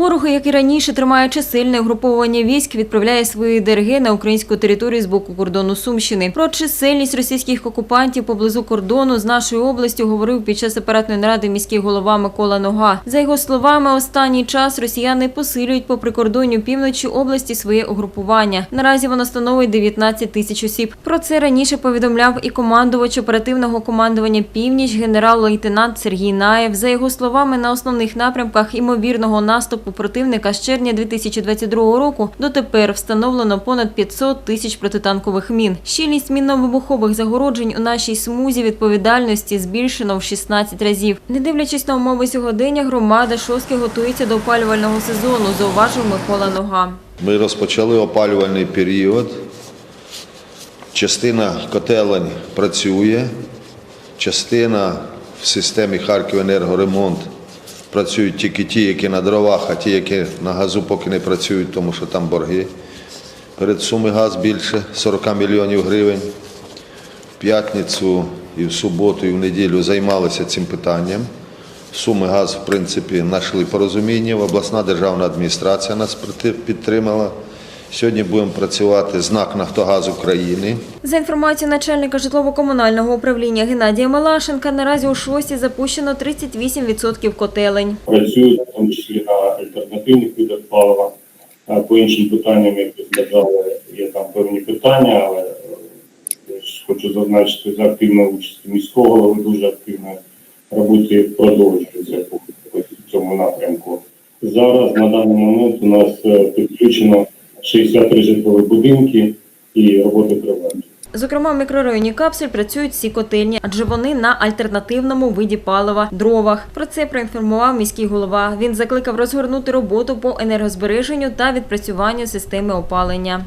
Ворог, як і раніше, тримає чисельне угруповання військ, відправляє свої ДРГ на українську територію з боку кордону Сумщини. Про чисельність російських окупантів поблизу кордону з нашою областю говорив під час апаратної наради міський голова Микола Нога. За його словами, останній час росіяни посилюють по прикордонню півночі області своє угрупування. Наразі воно становить 19 тисяч осіб. Про це раніше повідомляв і командувач оперативного командування Північ генерал-лейтенант Сергій Наєв. За його словами, на основних напрямках імовірного наступу противника з червня 2022 року дотепер встановлено понад 500 тисяч протитанкових мін. Щільність мінно-вибухових загороджень у нашій смузі відповідальності збільшено в 16 разів. Не дивлячись на умови сьогодення, громада Шостки готується до опалювального сезону, зауважив Микола Нога. Ми розпочали опалювальний період. Частина котелень працює, частина в системі Харківенергоремонт працюють тільки ті, які на дровах, а ті, які на газу поки не працюють, тому що там борги. Перед суми газ більше 40 мільйонів гривень. В п'ятницю і в суботу, і в неділю займалися цим питанням. Суми газ, в принципі, знайшли порозуміння. Обласна державна адміністрація нас підтримала. Сьогодні будемо працювати з НАК «Нафтогаз України». За інформацією начальника житлово-комунального управління Геннадія Малашенка, наразі у шості запущено 38% котелень. працюють, в тому числі на альтернативних видах палива. А По іншим питанням, як ви сказали, є там певні питання, але е, хочу зазначити за активної участі міського голови дуже активно роботи продовжується по цьому напрямку. Зараз на даний момент у нас е, підключено 63 житлові будинки і роботи тривають. Зокрема, в мікрорайоні Капсель працюють всі котельні, адже вони на альтернативному виді палива дровах. Про це проінформував міський голова. Він закликав розгорнути роботу по енергозбереженню та відпрацюванню системи опалення.